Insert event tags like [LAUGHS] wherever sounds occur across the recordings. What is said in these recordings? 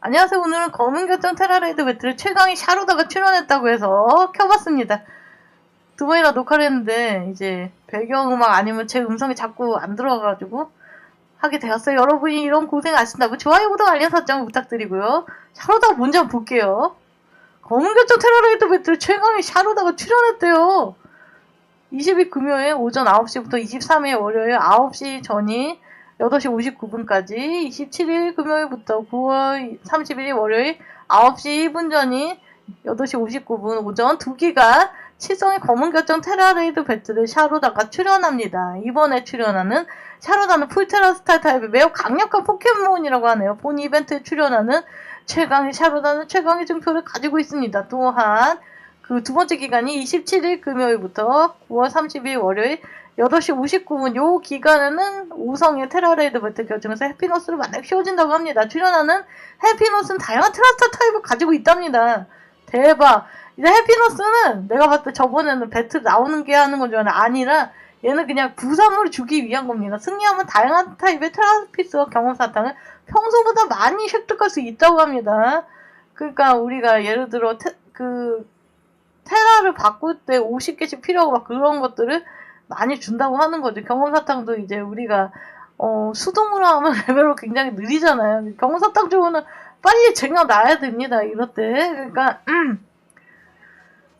안녕하세요. 오늘은 검은 결정 테라레이드 배틀 최강의 샤로다가 출연했다고 해서 켜봤습니다. 두 번이나 녹화를 했는데 이제 배경음악 아니면 제 음성이 자꾸 안 들어가가지고 하게 되었어요. 여러분이 이런 고생 아신다면 좋아요, 구독, 알림 설정 부탁드리고요. 샤로다가 뭔지 한번 볼게요. 검은 결정 테라레이드 배틀 최강의 샤로다가 출연했대요. 20일 금요일 오전 9시부터 23일 월요일 9시 전이 8시 59분까지 27일 금요일부터 9월 31일 월요일 9시 1분 전이 8시 59분 오전 2기가 칠성의 검은 결정 테라레이드 배틀에 샤로다가 출연합니다. 이번에 출연하는 샤로다는 풀테라 스타일 타입의 매우 강력한 포켓몬이라고 하네요. 본 이벤트에 출연하는 최강의 샤로다는 최강의 증표를 가지고 있습니다. 또한 그 두 번째 기간이 27일 금요일부터 9월 30일 월요일 8시 59분 요 기간에는 5성의 테라레이드 배틀 결정에서 해피노스를 만나게 휘어진다고 합니다. 출연하는 해피노스는 다양한 테라스타 타입을 가지고 있답니다. 대박. 이제 해피노스는 내가 봤을 때 저번에는 배틀 나오는 게 하는 건 줄 알았는데 아니라 얘는 그냥 부산물을 주기 위한 겁니다. 승리하면 다양한 타입의 테라피스와 경험 사탕을 평소보다 많이 획득할 수 있다고 합니다. 그러니까 우리가 예를 들어 테, 그 테라를 바꿀 때 50개씩 필요하고 막 그런 것들을 많이 준다고 하는 거죠. 경험 사탕도 이제 우리가 어, 수동으로 하면 [LAUGHS] 레벨로 굉장히 느리잖아요. 경험 사탕 주면은 빨리 쟁여 놔야 됩니다. 이럴 때. 그러니까 음,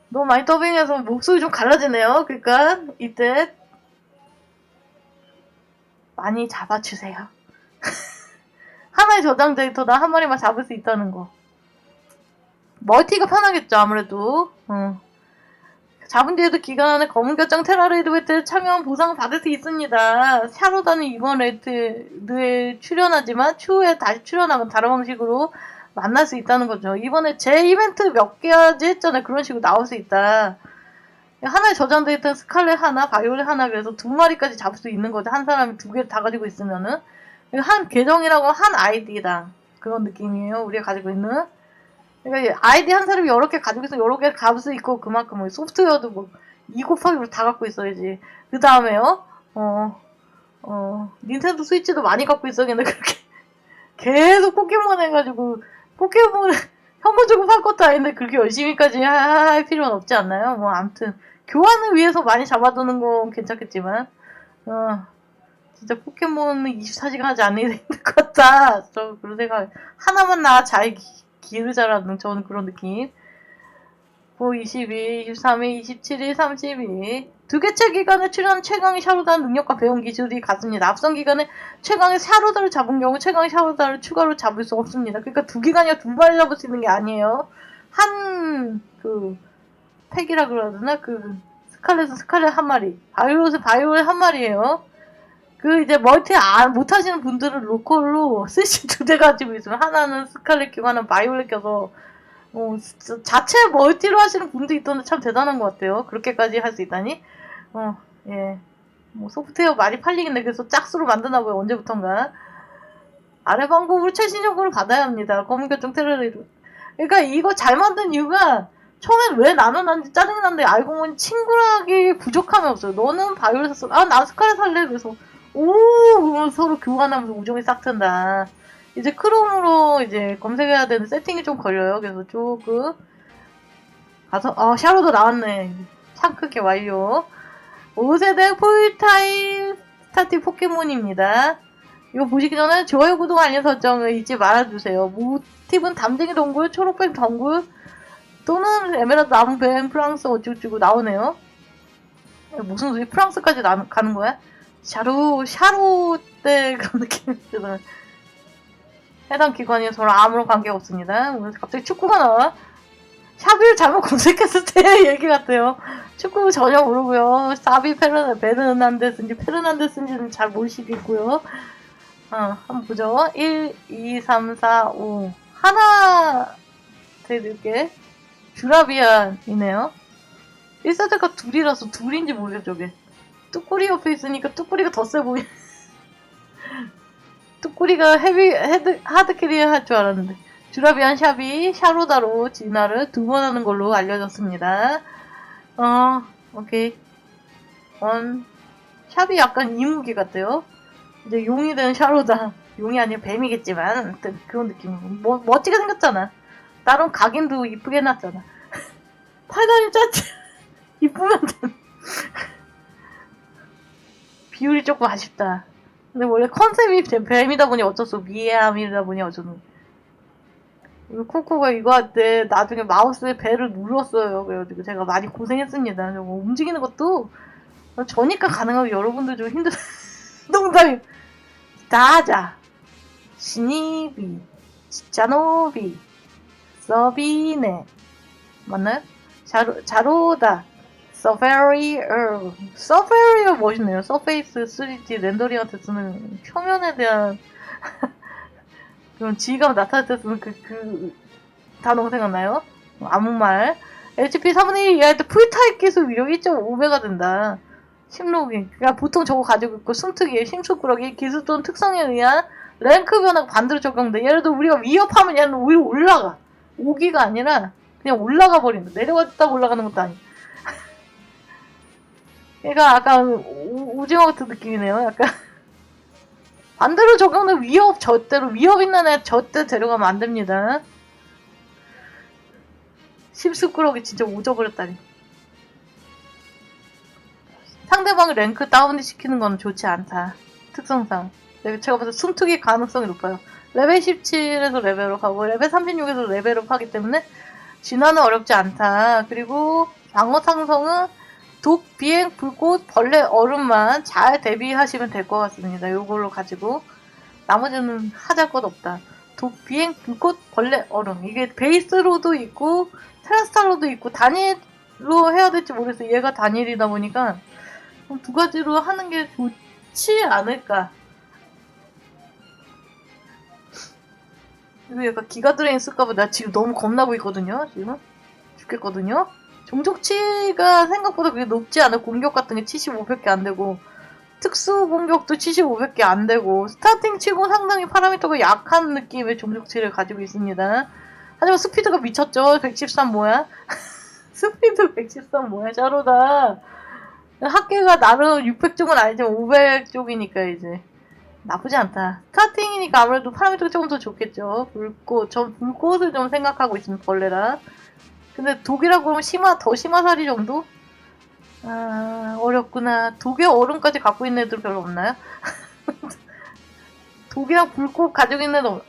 너무 많이 더빙해서 목소리 좀 갈라지네요. 그러니까 이때 많이 잡아주세요. [LAUGHS] 하나의 저장 데이터다 한 마리만 잡을 수 있다는 거. 멀티가 편하겠죠, 아무래도. 어. 잡은 뒤에도 기간 안에 검은 결정 테라레이드 배틀 참여한 보상을 받을 수 있습니다. 샤로다는 이번 레이드에 출연하지만 추후에 다시 출연하면 다른 방식으로 만날 수 있다는 거죠. 이번에 제 이벤트 몇 개야지 했잖아요. 그런 식으로 나올 수 있다. 하나에 저장돼 있던 스칼렛 하나, 바이올렛 하나 그래서 두 마리까지 잡을 수 있는 거죠. 한 사람이 두 개를 다 가지고 있으면은 한 계정이라고 한 아이디랑 그런 느낌이에요. 우리가 가지고 있는. 그러니까 아이디 한 사람이 여러 개 가지고 있어 여러 개수 있고 그만큼 뭐 소프트웨어도 뭐 2 곱하기 다 갖고 있어야지. 그 다음에요. 어, 어, 닌텐도 스위치도 많이 갖고 있어야겠네. 그렇게 [LAUGHS] 계속 포켓몬 해가지고 포켓몬 현금 주고 살 것도 아닌데 그렇게 열심히까지 하- 할 필요는 없지 않나요? 뭐 아무튼 교환을 위해서 많이 잡아두는 건 괜찮겠지만 어, 진짜 포켓몬은 24시간 하지 않는 게 힘들 것 같다. 저 그런 생각 하나만 나잘기 르자라는 저는 그런 느낌. 9, 22, 23일, 27일, 32. 두 개째 기간에 출연 최강의 샤로다는 능력과 배운 기술이 같습니다. 앞선 기간에 최강의 샤로다를 잡은 경우 최강의 샤로다를 추가로 잡을 수 없습니다. 그러니까 두 기간이야 두 마리 잡을 수 있는 게 아니에요. 한, 그, 팩이라 되나? 그, 스칼렛은 스칼렛 한 마리. 바이올렛은 바이올렛 한 마리예요. 그 이제 멀티 안 못 하시는 분들은 로컬로 스위치 두 대 가지고 있으면 하나는 스칼렛 끼고 하나는 바이올렛 껴서 어, 자체 멀티로 하시는 분도 있던데 참 대단한 것 같아요. 그렇게까지 할 수 있다니. 어, 예. 뭐 소프트웨어 많이 팔리긴 해. 그래서 짝수로 만드나 봐요. 언제부턴가. 아래 방법으로 최신 정보를 받아야 합니다. 검은 결정 테러리로. 그러니까 이거 잘 만든 이유가 처음엔 왜 나는 난지 짜증이 난데 알고 보니 친구라기 부족함이 없어요. 너는 바이올렛 써. 아, 나 스칼렛 살래. 그래서 오! 그러면 서로 교환하면서 우정이 싹 튼다. 이제 크롬으로 이제 검색해야 되는 세팅이 좀 걸려요. 그래서 조금 가서 아 샤로도 나왔네. 창 크게 완료. 5세대 풀타임 스타팅 포켓몬입니다. 이거 보시기 전에 좋아요, 구독, 알림 설정을 잊지 말아주세요. 모티브는 담쟁이 동굴, 초록뱀 덩굴 또는 에메랄드 나무뱀, 프랑스 어쩌고저쩌고 나오네요. 무슨 소리? 프랑스까지 나, 가는 거야? 샤로, 샤로 때 그런 느낌이 들어요. 해당 기관이 서로 아무런 관계가 없습니다. 갑자기 축구가 나와. 샤비를 잘못 검색했을 때 [LAUGHS] 얘기 같아요. 축구 전혀 모르고요. 사비 페르, 베르난데스인지 페르난데스인지는 잘 모르시겠고요. 어, 한번 보죠. 1, 2, 3, 4, 5. 하나, 되게 주라비안이네요. 1세대가 둘이라서 둘인지 모르겠죠, 저게. 뚜꾸리 옆에 있으니까 뚜꾸리가 더 세 보이. [LAUGHS] 뚜꾸리가 헤비 헤드 하드 캐리 할 줄 알았는데. 주라비안 샵이 샤로다로 진화를 두 번 하는 걸로 알려졌습니다. 어 오케이. 원. 샵이 약간 이무기 같아요. 이제 용이 된 샤로다. 용이 아니라 뱀이겠지만 아무튼 그런 느낌으로. 뭐, 멋지게 생겼잖아. 나름 각인도 이쁘게 해놨잖아. [LAUGHS] 팔다리 짜지 [LAUGHS] 이쁘면 돼 비율이 조금 아쉽다. 근데 원래 컨셉이 뱀- 뱀이다 보니 어쩔 수 없고 미애함이다 보니 어쩔 수 우리 코코가 이거 할 때 나중에 마우스에 배를 눌렀어요. 그래가지고 제가 많이 고생했습니다. 저거 움직이는 것도 저니까 가능하고 여러분들 좀 힘들 [LAUGHS] 농담이. 다자. 신입이 지자노비 서비네. 맞나요? 자로, 자로다 서페리 어 서페리어 멋있네요. 서페이스 3D 렌더링한테 쓰는 표면에 대한 [LAUGHS] 그런 지휘감 나타낼 때 쓰는 그, 그 단어가 생각나요? 아무 말. HP 4분의 1 이하일 때 풀타입 기술 위력 1.5배가 된다. 심록이. 그러니까 보통 저거 가지고 있고 숨특이 심수꾸러기. 기술 또는 특성에 의한 랭크 변화가 반대로 적용돼. 예를 들어 우리가 위협하면 얘는 오히려 올라가. 오기가 아니라 그냥 올라가 버린다. 내려갔다 올라가는 것도 아니야 얘가 약간 오- 오징어 같은 느낌이네요 약간 [LAUGHS] 반대로 적용된 위협 절대로 위협 있는 애 절대 데려가면 안 됩니다 심수꾸러기 진짜 오져버렸다니 상대방의 랭크 다운 시키는 건 좋지 않다. 특성상. 네, 제가 봐서 숨투기 가능성이 높아요. 레벨 17에서 레벨업 하고 레벨 36에서 레벨업 하기 때문에 진화는 어렵지 않다. 그리고 방어 상성은 독, 비행, 불꽃, 벌레, 얼음만 잘 대비하시면 될 것 같습니다. 요걸로 가지고 나머지는 하잘 것 없다. 독, 비행, 불꽃, 벌레, 얼음 이게 베이스로도 있고 테라스탈로도 있고 단일로 해야 될지 모르겠어요. 얘가 단일이다 보니까 두 가지로 하는 게 좋지 않을까. 이거 약간 기가 들어있을까 봐 나 지금 너무 겁나고 있거든요. 지금 죽겠거든요. 종족치가 생각보다 그게 높지 않아. 공격 같은 게 75밖에 안 되고 특수 공격도 75밖에 안 되고 스타팅 치고 상당히 파라미터가 약한 느낌의 종족치를 가지고 있습니다. 하지만 스피드가 미쳤죠. 113 뭐야? [LAUGHS] 스피드 113 뭐야? 자로다. 학계가 나름 600쪽은 아니지만 500쪽이니까 이제 나쁘지 않다. 스타팅이니까 아무래도 파라미터가 조금 더 좋겠죠. 불꽃, 전 불꽃을 좀 생각하고 있습니다. 벌레라. 근데 독이라고 그러면 심화, 더 심화살이 정도? 아, 어렵구나. 독의 얼음까지 갖고 있는 애들 별로 없나요? [LAUGHS] 독이랑 불꽃 가지고 있는 애들 없...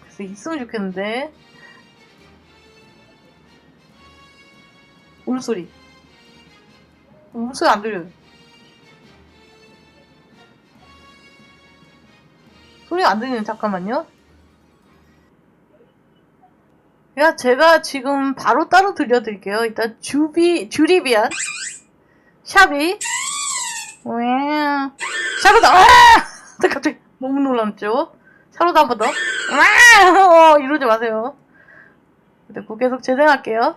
그래서 있으면 좋겠는데. 울소리. 울소리 안 들려요. 소리가 안 들리는 잠깐만요. 야, 제가 지금 바로 따로 들려드릴게요. 일단 주비 주리비안 샤비 와 샤로다 와 갑자기 너무 놀랐죠? 샤로다 한 번 더. 와 어, 이러지 마세요. 그리고 계속 재생할게요.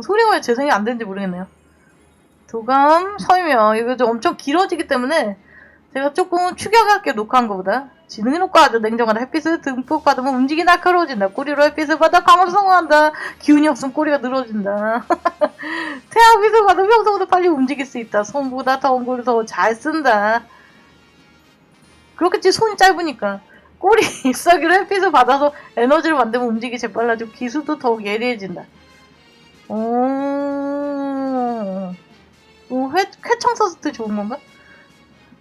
소리가 왜 재생이 안 되는지 모르겠네요. 도감 설명 이거 좀 엄청 길어지기 때문에 제가 조금 추격할게 녹화한 것보다 지능이 녹화하죠 냉정하다 햇빛을 듬뿍 받으면 움직이 날카로워진다. 꼬리로 햇빛을 받아 감압성한다. 기운이 없으면 꼬리가 늘어진다. [LAUGHS] 태양빛을 받으면 평소보다 빨리 움직일 수 있다. 손보다 더 온골을 더 잘 쓴다. 그렇겠지 손이 짧으니까. 꼬리 [LAUGHS] 잎사귀로 햇빛을 받아서 에너지를 만들면 움직이 재빨라지고 기술도 더욱 예리해진다. 오, 오 회, 회청 썼을 때 좋은 건가?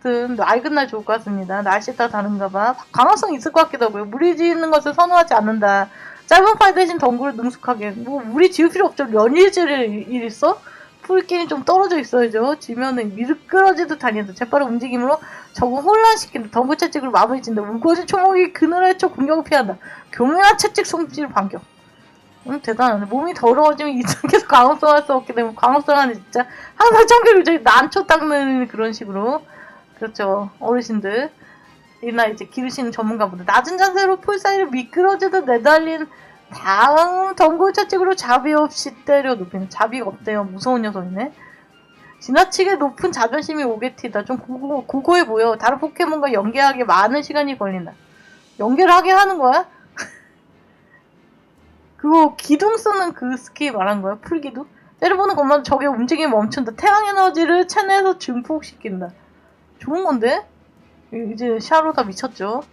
하여튼 맑은 날 좋을 것 같습니다. 날씨 따라 다른가 봐. 강화성 있을 것 같기도 하고요. 물이 지는 것을 선호하지 않는다. 짧은 팔 대신 덩굴을 능숙하게. 뭐 물이 지을 필요 없죠. 연일지를 일 있어? 풀길이 좀 떨어져 있어야죠. 지면은 미끄러지듯 다닌다. 재빠른 움직임으로 적을 혼란시킨다. 덩굴 채찍으로 마무리 진다. 우거진 초목이 그늘에 쳐 공격을 피한다. 교묘한 채찍 손질 반격. 음, 대단하네. 몸이 더러워지면 이쪽에서 광합성할 [LAUGHS] 수 없게 되면 광합성하는 진짜 항상 청결 유지 난초 닦는 그런 식으로 그렇죠 어르신들 이나 이제 기르시는 전문가분들 낮은 자세로 풀 사이를 미끄러지듯 내달린 다음 덩굴 채찍으로 자비 없이 때려 눕히는 자비가 없대요 무서운 녀석이네 지나치게 높은 자존심이 오게티다 좀 고고, 고고해 보여 다른 포켓몬과 연계하기 많은 시간이 걸린다 연계를 하게 하는 거야? [LAUGHS] 그거 기둥 쓰는 그 스킬 말한 거야? 풀기둥? 때려보는 것만 적의 움직임이 멈춘다. 태양 에너지를 체내에서 증폭시킨다. 좋은 건데? 이제 샤로다 미쳤죠.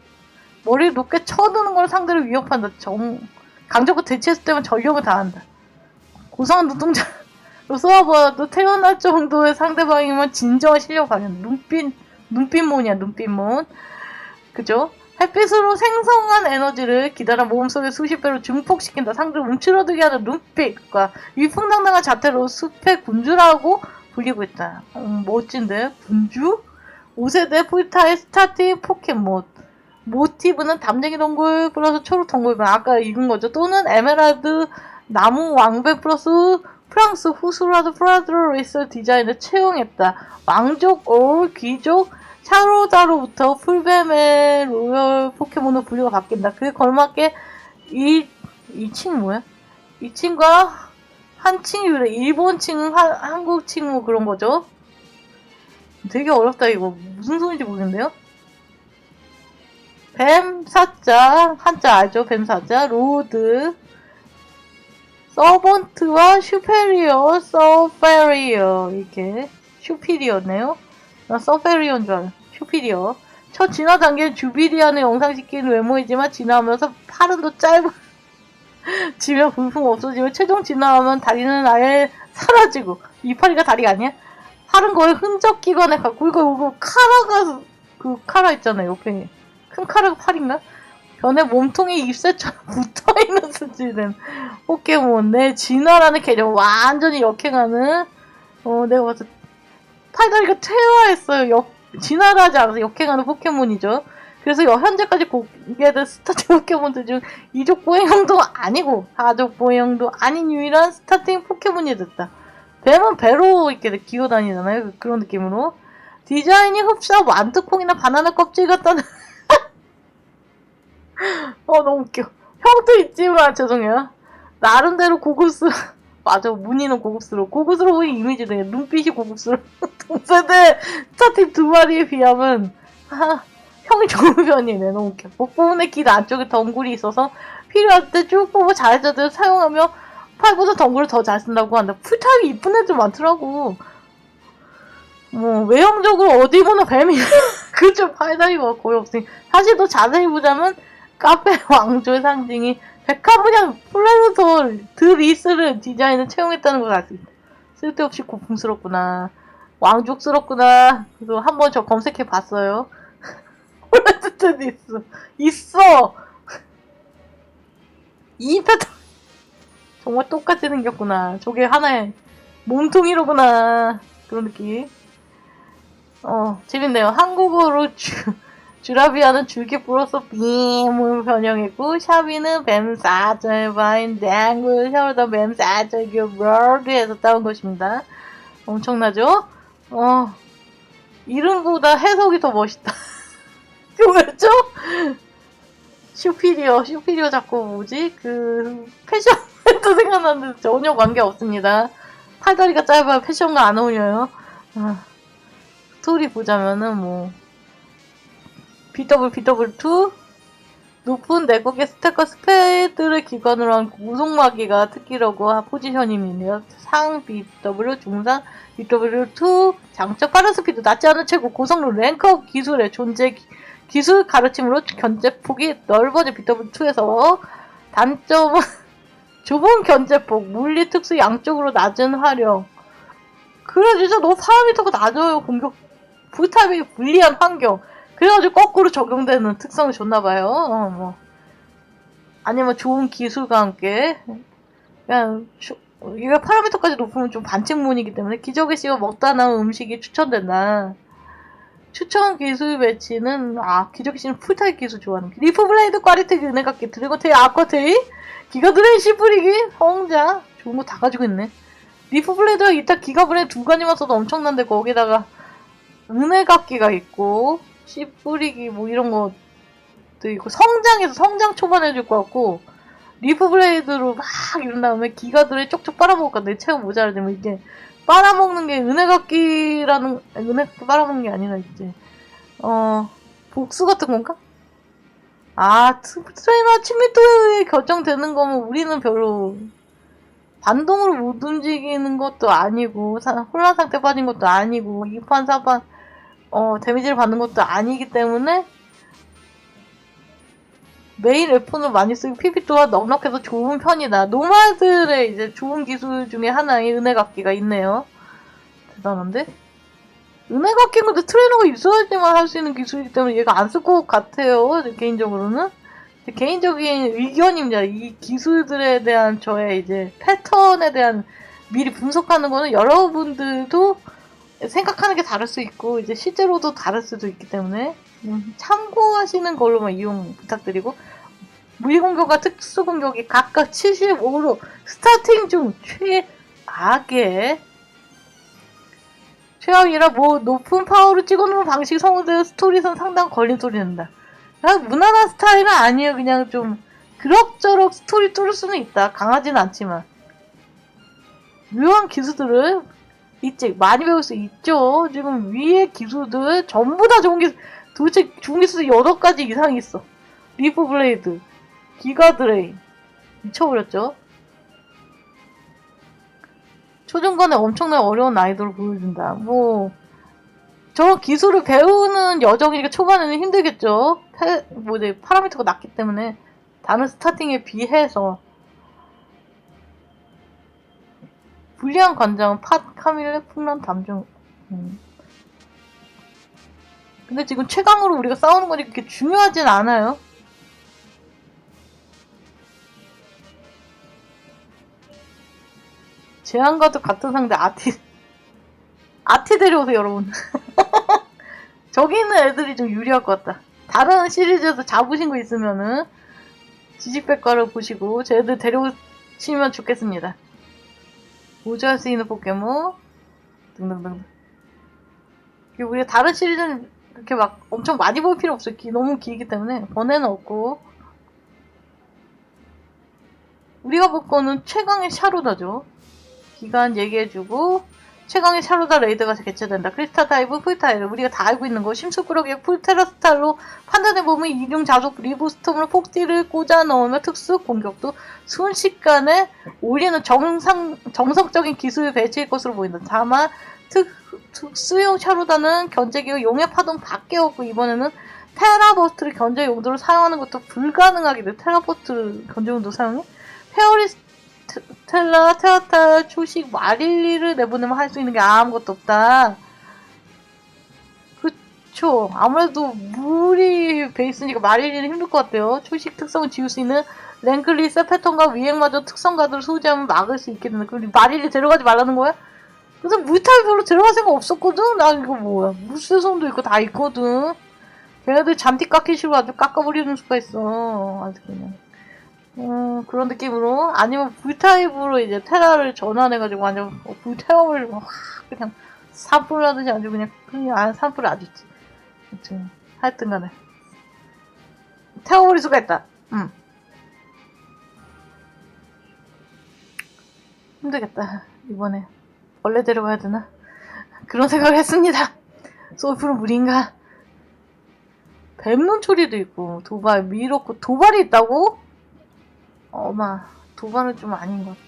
머리를 높게 쳐드는 걸 상대로 위협한다. 정 강적과 대치했을 때만 전력을 다한다. 고상한 눈동자로 쏘아보아도 태어날 정도의 상대방이면 진정한 실력 발현. 눈빛 눈빛몬이야 눈빛몬. 그죠? 햇빛으로 생성한 에너지를 기다란 몸속에 수십 배로 증폭시킨다. 상대를 움츠러들게 하는 눈빛과 위풍당당한 자태로 숲의 군주라고 불리고 있다. 음, 멋진데? 군주? 5세대 풀타의 스타팅 포켓몬. 모티브는 담쟁이 동굴 플러스 초록 동굴반. 아까 읽은 거죠. 또는 에메랄드 나무 왕배 플러스 프랑스 후스라드 프라드로리스 디자인을 채용했다. 왕족, 올, 귀족, 샤로다로부터 풀뱀의 로열 포켓몬으로 분류가 바뀐다. 그에 걸맞게 이, 이칭 뭐야? 이 칭과 한 칭이 그래. 일본 칭, 한, 한국 칭 뭐 그런 거죠. 되게 어렵다 이거. 무슨 소리인지 모르겠는데요? 뱀 사자, 한자 알죠? 뱀 사자, 로드, 서번트와 슈페리어, 서페리어 이렇게 슈피리어네요. 나 서페리어인 줄 알아. 슈피리어. 첫 진화 단계는 주비리안을 영상시키는 외모이지만 진화하면서 팔은 더 짧아. [LAUGHS] 지면 불품 없어지고 최종 진화하면 다리는 아예 사라지고 이파리가 다리가 아니야? 팔은 거의 흔적 기관에 갖고 이거 이거 카라가 그 카라 있잖아요 옆에. 큰 카라가 팔인가? 변에 몸통이 입새처럼 [LAUGHS] 붙어있는 수준은 포켓몬 내 진화라는 개념 완전히 역행하는. 어 내가 봤을 때 팔다리가 퇴화했어요. 역, 진화를 하지 않아서 역행하는 포켓몬이죠. 그래서 여- 현재까지 공개된 스타팅 [LAUGHS] 포켓몬들 중 이족 보행형도 아니고 하족 보행형도 아닌 유일한 스타팅 포켓몬이 됐다 뱀은 배로 이렇게 기어 다니잖아요. 그런 느낌으로. 디자인이 흡사 완두콩이나 바나나 껍질 같다는. [LAUGHS] 어 너무 웃겨. 형도 있지만 죄송해요. 나름대로 고급스 [LAUGHS] 맞아. 무늬는 고급스러워. 고급스러운 이미지네. 눈빛이 고급스러워. [LAUGHS] 동세대 스타팅 두 마리에 비하면 아, 형이 좋은 편이네. 너무 웃겨. 목 부분에 길 안쪽에 덩굴이 있어서 필요할 때 쭉 뽑아 자해자들 사용하며 팔보다 덩굴을 더 잘 쓴다고 한다 풀타입이 이쁜 애들 많더라고 뭐 외형적으로 어디 보나 뱀이 [LAUGHS] 그쪽 팔다리가 거의 없으니 사실 더 자세히 보자면 카페 [LAUGHS] 왕조의 상징이 백화분양 플래너서 드 리스를 디자인을 채용했다는 걸 알 수 있다. 쓸데없이 고풍스럽구나. 왕족스럽구나. 그래서 한번 저 검색해 봤어요. [LAUGHS] 플래너도 있어. 있어! 이 패턴. 정말 똑같이 생겼구나. 저게 하나의 몸통이로구나. 그런 느낌. 어, 재밌네요. 한국어로 주, 주라비아는 줄기 불어서 빔을 변형했고 샤비는 뱀사절 바인 댕글 샤로다 뱀사절 겨버드에서 따온 것입니다. 엄청나죠? 어 이름보다 해석이 더 멋있다. [LAUGHS] 그 왜죠? 슈피리어 슈피리어 자꾸 뭐지? 그 패션 도 생각나는데 전혀 관계 없습니다. 팔다리가 짧아요. 패션과 안 어울려요. 아, 스토리 보자면은 뭐 BW, BW2 높은 내국의 스택과 스페드를 기반으로 한 고속마기가 특기라고 한 포지셔닝이네요. 상 BW, 중상 BW2 장점 빠른 스피드 낮지 않은 최고 고성능 랭크업 기술의 존재 기, 기술 가르침으로 견제폭이 넓어진 BW2에서 단점은 좁은 견제폭, 물리 특수 양쪽으로 낮은 활용. 그래 진짜 너무 파라미터가 낮아요 공격 불타입이 불리한 환경. 그래가지고 거꾸로 적용되는 특성이 좋나봐요. 어, 뭐. 아니면 좋은 기술과 함께. 그냥, 주- 이거 파라미터까지 높으면 좀 반칙문이기 때문에 기적의 씨가 먹다 남은 음식이 추천된다. 추천 기술 배치는, 아, 씨는 풀타입 기술 좋아하는. 리프 블레이드 꽈리텍 은혜각기. 드래곤테일 아쿠아테일 기가드레인 씨 뿌리기? 성자. 좋은 거 다 가지고 있네. 리프 블레이드가 이따 기가브레이드 두 가지만 써도 엄청난데 거기다가 은혜각기가 있고 씨 뿌리기 뭐 이런 것도 있고 성장해서 성장 초반 해줄 것 같고 리프 블레이드로 막 이런 다음에 기가들을 쪽쪽 빨아먹을 건데 내 체험 모자라되면 이게 빨아먹는 게 은혜각기라는 아니, 은혜각기 빨아먹는 게 아니라 이제 어 복수 같은 건가? 아 트- 트레이너 친밀도에 의해 결정되는 거면 우리는 별로 반동으로 못 움직이는 것도 아니고 사- 혼란 상태 빠진 것도 아니고 2판 4판 어, 데미지를 받는 것도 아니기 때문에 메인 웨폰을 많이 쓰고 PP 또한 넉넉해서 좋은 편이다. 노마들의 이제 좋은 기술 중에 하나의 은혜각기가 있네요. 대단한데? 은혜각기는 근데 트레이너가 있어야지만 할 수 있는 기술이기 때문에 얘가 안 쓸 것 같아요. 개인적으로는. 개인적인 의견입니다. 이 기술들에 대한 저의 이제 패턴에 대한 미리 분석하는 거는 여러분들도 생각하는 게 다를 수 있고 이제 실제로도 다를 수도 있기 때문에 음, 참고하시는 걸로만 이용 부탁드리고 무리 공격과 특수 공격이 각각 75로 스타팅 중 최악의 최악이라 뭐 높은 파워로 찍어놓은 방식 성우들 스토리선 상당 낸다. 그냥 무난한 스타일은 아니에요. 그냥 좀 그럭저럭 스토리 뚫을 수는 있다. 강하진 않지만 묘한 기술들을 있지 많이 배울 수 있죠. 지금 위에 기술들 전부 다 좋은 기술 도대체 좋은 기술 8가지 이상 있어. 리프 블레이드, 기가 드레인 미쳐버렸죠. 초중반에 엄청나게 어려운 난이도를 보여준다. 뭐 저런 기술을 배우는 여정이니까 초반에는 힘들겠죠. 패, 뭐 이제 파라미터가 낮기 때문에 다른 스타팅에 비해서 불리한 관장은 팟, 카밀레, 풍란, 담중. 음. 근데 지금 최강으로 우리가 싸우는 거니 그렇게 중요하진 않아요. 제안과도 같은 상대 아티 아티 데려오세요 여러분. [LAUGHS] 저기 있는 애들이 좀 유리할 것 같다. 다른 시리즈에서 잡으신 거 있으면은 지식백과를 보시고 쟤들 데려오시면 좋겠습니다. 보조할 수 있는 포켓몬. 등등등 이게 우리가 다른 시리즈는 그렇게 막 엄청 많이 볼 필요 없어요. 기- 너무 길기 때문에. 번외는 없고. 우리가 볼 거는 최강의 샤루다죠. 기간 얘기해주고 최강의 샤루다 레이드가 개최된다. 크리스타 타입은 풀타일 우리가 다 알고 있는 거. 심수꾸러기의 풀테라 스타일로 판단해보면 이중 자속 리브스톰으로 폭딜을 꽂아 넣으며 특수 공격도 순식간에 올리는 정상, 정석적인 기술 배치일 것으로 보인다. 다만 특, 특수용 샤루다는 견제기가 용의 파동 밖에 없고 이번에는 테라버스트를 견제 용도로 사용하는 것도 불가능하게 돼. 테라버스트 견제 용도 사용해? 페어리스 테- 텔라, 테라타, 초식, 마릴리를 내보내면 할 수 있는 게 아무것도 없다. 그쵸. 아무래도 물이 베이스니까 마릴리는 힘들 것 같아요. 초식 특성을 지울 수 있는 랭클리, 세페톤과 위행마저 특성 가드를 소지하면 막을 수 있겠는데. 그럼 마릴리 데려가지 말라는 거야? 그래서 물타입 별로 데려갈 생각 없었거든? 나 이거 뭐야. 물세성도 있고 다 있거든. 걔네들 잔디 깎기 싫어 아주 깎아버리는 수가 있어. 아주 그냥. 음, 그런 느낌으로 아니면 불타입으로 이제 테라를 전환해가지고 완전 어, 불태워버리고 확 그냥 산불 하듯이 아주 그냥 그냥 아 산불 아주 아무튼 하여튼 간에 태워버릴 수가 있다 음 힘들겠다 이번에 원래 데려가야 되나 그런 생각을 했습니다 소울풀은 무리인가 뱀눈초리도 있고 도발 미로코 도발이 있다고? 어마 도발은 좀 아닌 것 같아.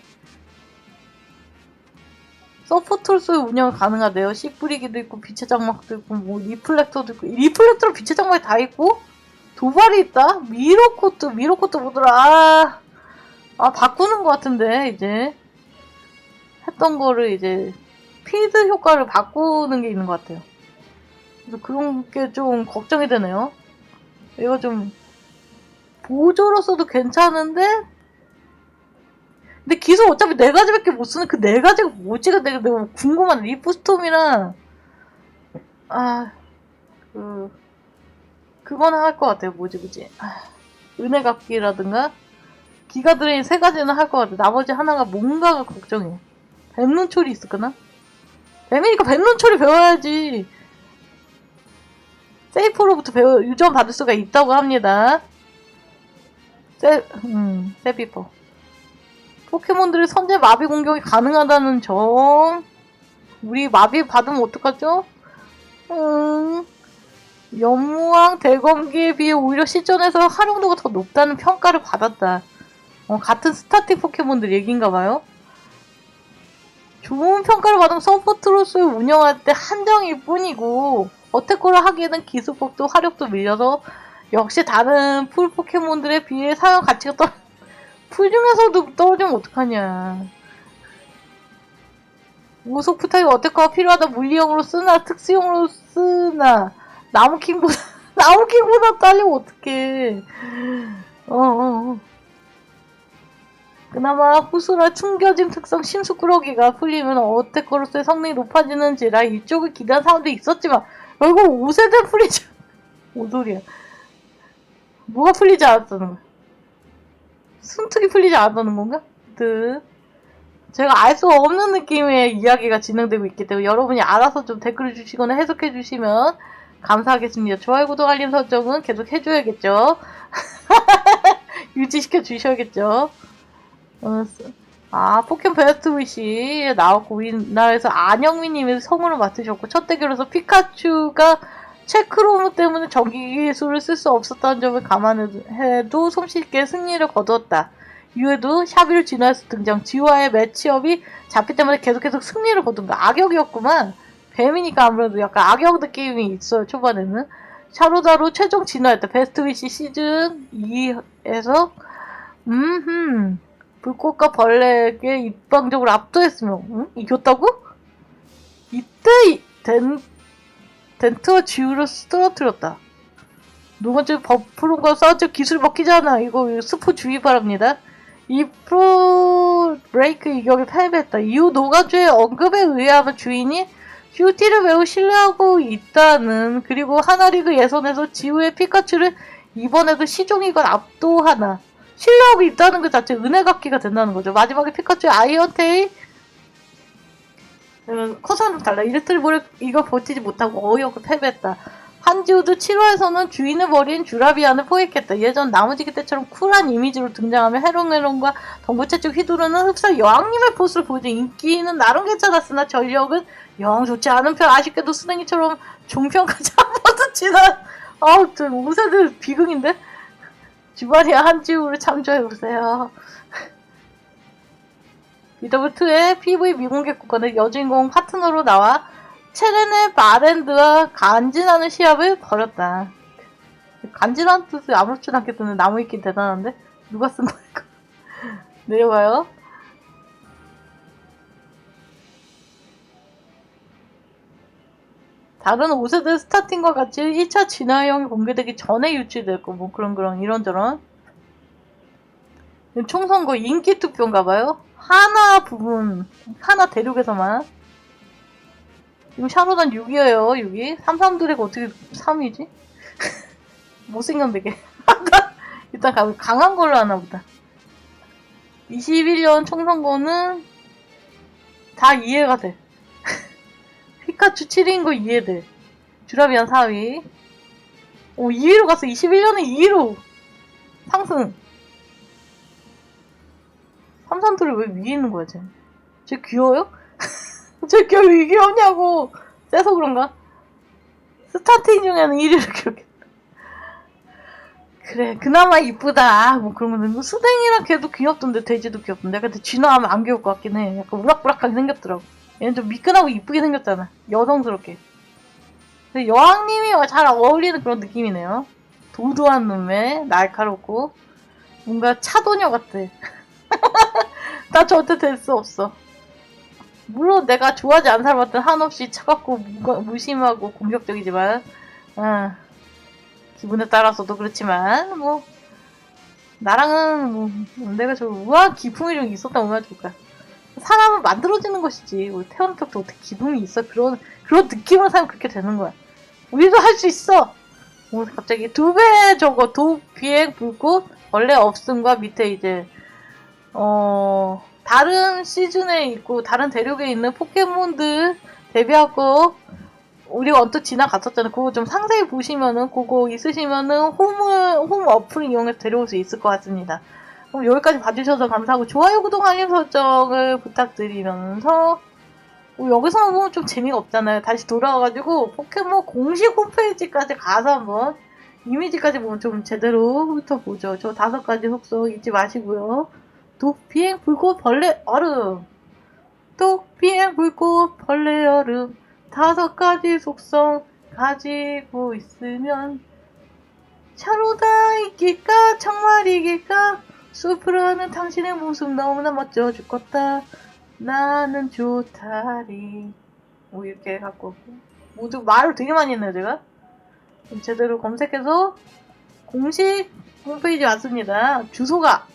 서포트로스 운영 가능하대요. 씨 뿌리기도 있고 빛의 장막도 있고 뭐 리플렉터도 있고 리플렉터로 빛의 장막이 다 있고 도발이 있다. 미로코트 미로코트 뭐더라? 아, 아 바꾸는 것 같은데 이제 했던 거를 이제 피드 효과를 바꾸는 게 있는 것 같아요. 그래서 그런 게 좀 걱정이 되네요. 이거 좀 보조로서도 괜찮은데 근데 기술 어차피 네 가지밖에 못 쓰는 그 네 가지가 뭐지? 근데 내가 내가 궁금한 리프스톰이랑 아그 그거는 할것 같아요. 뭐지 뭐지? 아, 은혜각기라든가 기가드레인 세 가지는 할 것 같아. 나머지 하나가 뭔가가 걱정해. 뱀눈초리 있을까나? 뱀이니까 뱀눈초리 배워야지. 세이프로부터 배워 유전 받을 수가 있다고 합니다. 세, 음, 세비퍼. 포켓몬들의 선제 마비 공격이 가능하다는 점. 우리 마비 받으면 어떡하죠? 음, 연무왕 대검기에 비해 오히려 시전에서 활용도가 더 높다는 평가를 받았다. 어, 같은 스타팅 포켓몬들 얘기인가봐요. 좋은 평가를 받으면 서포트로서 운영할 때 한정일 뿐이고 어택코를 하기에는 기술법도 화력도 밀려서 역시 다른 풀 포켓몬들에 비해 사용 가치가 떨, [LAUGHS] 풀 중에서도 떨어지면 어떡하냐. 우속 부탁이 어택코가 필요하다 물리형으로 쓰나 특수형으로 쓰나 나무킹보다 [LAUGHS] 나무킹보다 딸리면 어떡해. 어, 어, 어. 그나마 후수나 충겨짐 특성 심수꾸러기가 풀리면 어택코로서의 성능이 높아지는지라 이쪽을 기대한 사람도 있었지만 결국 5세대 풀리지 [LAUGHS] 뭔 소리야. 뭐가 풀리지 않았다는 거야? 순특이 풀리지 않았다는 건가? 듯 제가 알 수 없는 느낌의 이야기가 진행되고 있기 때문에 여러분이 알아서 좀 댓글을 주시거나 해석해 주시면 감사하겠습니다. 좋아요 구독 알림 설정은 계속 해줘야겠죠? [LAUGHS] 유지시켜 주셔야겠죠 아, 포켓 베스트 위시 나왔고, 우리나라에서 안영미님이 성우를 맡으셨고, 첫 대결에서 피카츄가 체크로무 때문에 전기기술을 쓸 수 없었다는 점을 감안해도 손쉽게 승리를 거두었다. 이후에도 샤비를 진화해서 등장, 지와의 매치업이 잡히 때문에 계속 계속 승리를 거둔 거야. 악역이었구만. 뱀이니까 아무래도 약간 악역 느낌이 있어요, 초반에는. 샤로다로 최종 진화했다. 베스트 위시 시즌 2에서, 음흠. 불꽃과 벌레에게 입방적으로 압도했으며 응? 이겼다고? 이때 이- 덴, 덴트와 지우를 쓰러뜨렸다. 두 번째 버프론과 싸우자 기술 먹히잖아. 이거 스포 주의 바랍니다. 이 프로 브레이크 이격에 패배했다. 이후 노가주의 언급에 의하면 주인이 큐티를 매우 신뢰하고 있다는 그리고 하나리그 예선에서 지우의 피카츄를 이번에도 시종이건 압도하나 신뢰하고 있다는 것 자체 은혜 갚기가 된다는 거죠. 마지막에 피카츄의 아이언테이 음, 커서는 달라. 모레 이걸 버티지 못하고 어이없고 패배했다. 한지우도 7화에서는 주인을 버린 주라비안을 포획했다. 예전 나무지기 때처럼 쿨한 이미지로 등장하며 해롱해롱과 덩구채 쪽 휘두르는 흡사 여왕님의 포스를 보여준 인기는 나름 괜찮았으나 전력은 영 좋지 않은 편 아쉽게도 수댕이처럼 종평까지 [LAUGHS] 한 번도 지난 아우 저 5세들 비극인데 주바리아 한지우를 참조해보세요. BW2의 [LAUGHS] PV 미공개 구간에 여주인공 파트너로 나와 체렌의 바랜드와 간지나는 시합을 벌였다. 간지나는 뜻이 아무렇지 않게 뜨는 나무위키 대단한데? 누가 쓴 이거? [LAUGHS] 내려봐요. 다른 5세대 스타팅과 같이 1차 진화형이 공개되기 전에 유출됐고, 뭐 그런 그런 이런저런. 총선거 인기 투표인가봐요. 하나 부분, 하나 대륙에서만. 지금 샤로단 6이에요, 6이. 33드래가 어떻게 3이지? [LAUGHS] 못생겼네, 되게. [LAUGHS] 일단 가- 강한 걸로 하나 보다. 21년 총선거는 다 이해가 돼. 피카츄 7위인 거 이해돼. 주라비안 4위. 오, 2위로 갔어. 21년에 2위로 상승. 삼산돌이 왜 위에 있는 거야, 쟤? 쟤 귀여워요? [LAUGHS] 쟤 귀여, 왜 귀여우냐고! 세서 그런가? 스타팅 중에는 1위를 기록했다. 그래, 그나마 이쁘다. 뭐 그런 거는. 수댕이랑 걔도 귀엽던데, 돼지도 귀엽던데. 근데 진화하면 안 귀여울 것 같긴 해. 약간 우락부락하게 생겼더라고. 얘는 좀 미끈하고 이쁘게 생겼잖아. 여성스럽게. 근데 여왕님이 잘 어울리는 그런 느낌이네요. 도도한 눈매, 날카롭고. 뭔가 차도녀 같아. [LAUGHS] 나 저한테 될수 없어. 물론 내가 좋아하지 않는 사람한테 한없이 차갑고 무, 무심하고 공격적이지만, 아, 기분에 따라서도 그렇지만, 뭐, 나랑은 뭐, 내가 저 우아한 기품이 좀 있었다면 얼마나 좋을까. 사람을 만들어지는 것이지. 우리 태어날 때부터 어떻게 기분이 있어? 그런, 그런 느낌을 사면 그렇게 되는 거야. 우리도 할 수 있어! 뭐, 갑자기 두 배 저거, 도, 비행, 불꽃, 원래 없음과 밑에 이제, 어, 다른 시즌에 있고, 다른 대륙에 있는 포켓몬들 데뷔하고, 우리가 언뜻 지나갔었잖아요. 그거 좀 상세히 보시면은, 그거 있으시면은, 홈을, 홈 어플을 이용해서 데려올 수 있을 것 같습니다. 그럼 여기까지 봐주셔서 감사하고, 좋아요, 구독, 알림 설정을 부탁드리면서, 어, 여기서만 보면 좀 재미가 없잖아요. 다시 돌아와가지고, 포켓몬 공식 홈페이지까지 가서 한번, 이미지까지 보면 좀 제대로 훑어보죠. 저 다섯 가지 속성 잊지 마시고요. 독, 비행, 불꽃, 벌레, 얼음. 독, 비행, 불꽃, 벌레, 얼음. 다섯 가지 속성 가지고 있으면 차로다 이길까 정말 이길까 숲으로는 당신의 모습 너무나 멋져 죽겠다. 나는 좋다리. 뭐 이렇게 해갖고. 모두 말을 되게 많이 했네요 제가. 좀 제대로 검색해서 공식 홈페이지 왔습니다. 주소가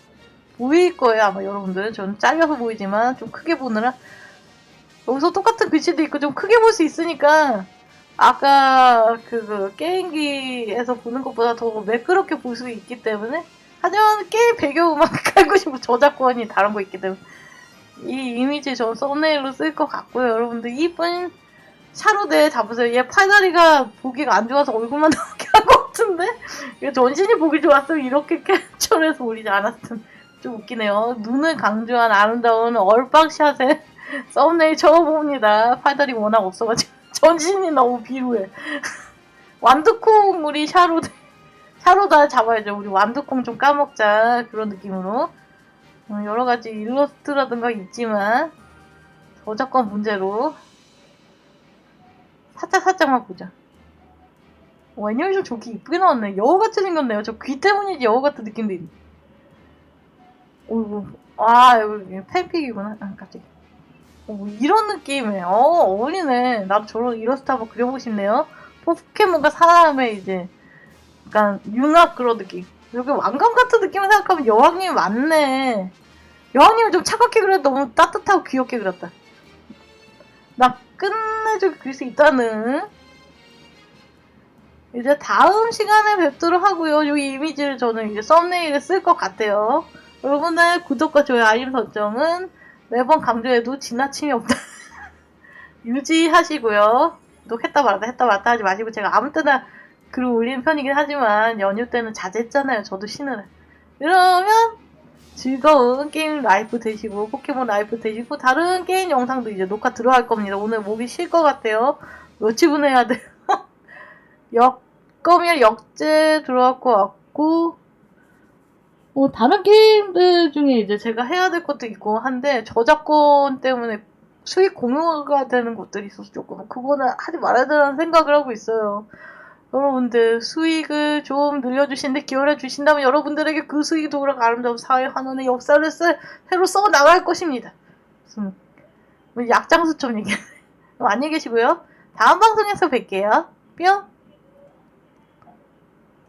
보일 거예요 아마 여러분들. 저는 잘려서 보이지만 좀 크게 보느라. 여기서 똑같은 글씨도 있고 좀 크게 볼 수 있으니까 아까 그, 그 게임기에서 보는 것보다 더 매끄럽게 볼 수 있기 때문에 하지만 게임 배경음악 [LAUGHS] 깔고 싶은 저작권이 다른 거 있기 때문에 이 이미지 저 썸네일로 쓸 것 같고요 여러분들. 이쁜 샤로데 잡으세요. 얘 팔다리가 보기가 안 좋아서 얼굴만 [LAUGHS] 나오게 한 것 같은데? 이거 전신이 보기 좋았으면 이렇게 [LAUGHS] 캡처해서 올리지 않았을 텐데 좀 웃기네요. 눈을 강조한 아름다운 얼빵샷에 썸네일 처음 봅니다. 팔다리 워낙 없어가지고. 전신이 너무 비루해. 완두콩 우리 샤로드 샤로다 잡아야죠. 우리 완두콩 좀 까먹자 그런 느낌으로 어, 여러 가지 일러스트라든가 있지만 저작권 문제로 살짝 살짝만 보자. 오, 애니메이션 좋게 이쁘게 나왔네. 여우같이 생겼네요. 저 귀 때문인지 여우 같은 느낌도 있네. 오이고 아 여기 팬픽이구나. 아 갑자기. 어, 뭐 이런 느낌에 어 어울리네 나도 저런 일러스트 한번 그려보고 싶네요 포켓몬과 사람의 이제 약간 융합 그런 느낌. 여기 왕관 같은 느낌을 생각하면 여왕님이 맞네. 여왕님은 좀 차갑게 그렸다 너무 따뜻하고 귀엽게 그렸다. 나 끝내줄 그릴 수 있다는. 이제 다음 시간에 뵙도록 하고요. 이 이미지를 저는 이제 썸네일에 쓸 것 같아요. 여러분들 구독과 좋아요 알림 설정은 매번 강조해도 지나침이 없다. [LAUGHS] 유지하시고요. 구독했다 말았다 했다 말았다 하지 마시고 제가 아무 때나 글을 올리는 편이긴 하지만 연휴 때는 자제했잖아요. 저도 쉬느라. 그러면 즐거운 게임 라이프 되시고 포켓몬 라이프 되시고 다른 게임 영상도 이제 녹화 들어갈 겁니다. 오늘 목이 쉴 것 같아요. 며칠분 해야 돼요. [LAUGHS] 역검이랑 역제 들어갈 것 같고 뭐 다른 게임들 중에 이제 제가 해야 될 것도 있고 한데 저작권 때문에 수익 공유가 되는 것들이 있어서 조금 그거는 하지 말아야 되는 생각을 하고 있어요. 여러분들 수익을 좀 늘려주시는데 기여해 주신다면 여러분들에게 그 수익이 돌아가 아름다운 사회 환원의 역사를 써, 새로 써 나갈 것입니다. 무슨 뭐 약장수처럼 얘기하네. [LAUGHS] 안녕히 계시고요. 다음 방송에서 뵐게요. 뿅!